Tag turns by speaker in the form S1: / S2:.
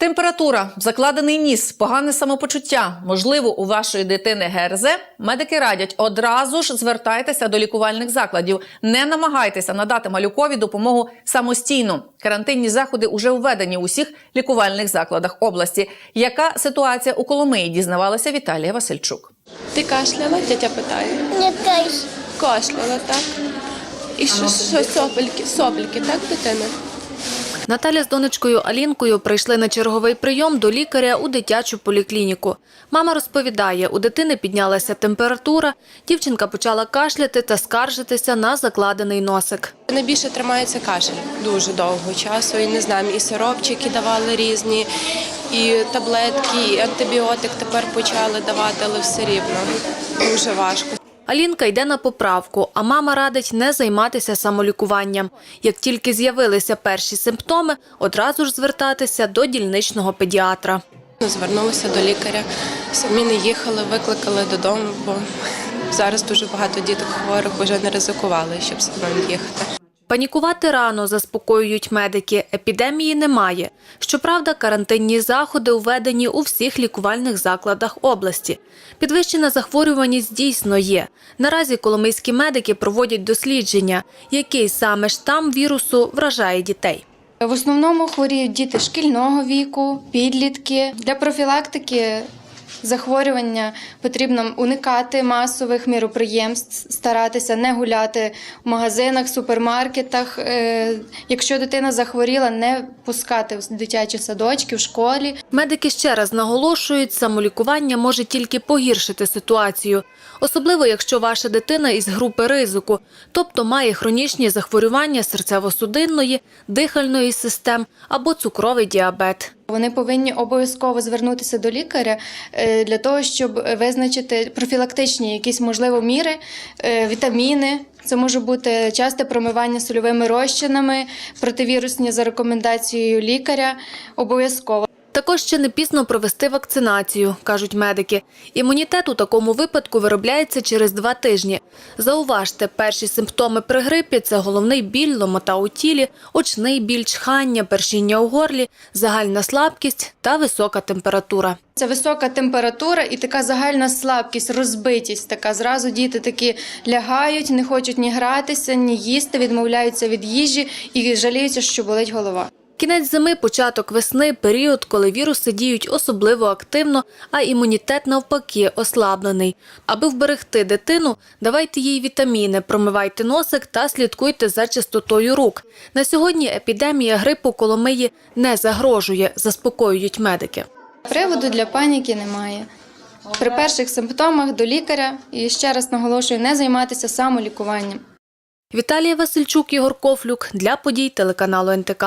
S1: Температура, закладений ніс, погане самопочуття. Можливо, у вашої дитини ГРЗ. Медики радять одразу ж звертайтеся до лікувальних закладів. Не намагайтеся надати малюкові допомогу самостійно. Карантинні заходи уже введені у всіх лікувальних закладах області. Яка ситуація у Коломиї? Дізнавалася Віталія Васильчук.
S2: Ти кашляла, тетя питає.
S3: Не.
S2: Кашляла, так. І що, що сопельки, сопельки, так, дитина?
S4: Наталя з донечкою Алінкою прийшли на черговий прийом до лікаря у дитячу поліклініку. Мама розповідає, у дитини піднялася температура, дівчинка почала кашляти та скаржитися на закладений носик.
S2: Найбільше тримається кашель дуже довго часу. І не знаю, і сиропчики давали різні, і таблетки, і антибіотик тепер почали давати, але все рівно дуже важко.
S4: Алінка йде на поправку, а мама радить не займатися самолікуванням. Як тільки з'явилися перші симптоми, одразу ж звертатися до дільничного педіатра.
S2: Звернулися до лікаря, самі не їхали, викликали додому, бо зараз дуже багато діток хворих вже не ризикували, щоб самим їхати.
S4: Панікувати рано, заспокоюють медики. Епідемії немає. Щоправда, карантинні заходи введені у всіх лікувальних закладах області. Підвищена захворюваність дійсно є. Наразі коломийські медики проводять дослідження, який саме штам вірусу вражає дітей.
S5: В основному хворіють діти шкільного віку, підлітки. Для профілактики захворювання потрібно уникати масових міроприємств, старатися не гуляти в магазинах, супермаркетах. Е, Якщо дитина захворіла, не пускати в дитячі садочки в школі.
S4: Медики ще раз наголошують, самолікування може тільки погіршити ситуацію, особливо якщо ваша дитина із групи ризику, тобто має хронічні захворювання серцево-судинної, дихальної систем або цукровий діабет.
S5: Вони повинні обов'язково звернутися до лікаря е, для того, щоб визначити профілактичні якісь можливо міри, е, вітаміни. Це може бути часте промивання сольовими розчинами, противірусні за рекомендацією лікаря. Обов'язково.
S4: Також ще не пізно провести вакцинацію, кажуть медики. Імунітет у такому випадку виробляється через два тижні. Зауважте, перші симптоми при грипі – це головний біль, ломота у тілі, очний біль, чхання, першіння у горлі, загальна слабкість та висока температура.
S5: Це висока температура і така загальна слабкість, розбитість. Така зразу діти такі лягають, не хочуть ні гратися, ні їсти, відмовляються від їжі і жаліються, що болить голова.
S4: Кінець зими, початок весни – період, коли віруси діють особливо активно, а імунітет навпаки ослаблений. Аби вберегти дитину, давайте їй вітаміни, промивайте носик та слідкуйте за чистотою рук. На сьогодні епідемія грипу Коломиї не загрожує, заспокоюють медики.
S5: Приводу для паніки немає. При перших симптомах до лікаря і ще раз наголошую, не займатися самолікуванням.
S4: Віталія Васильчук, Ігор Кофлюк для подій телеканалу НТК.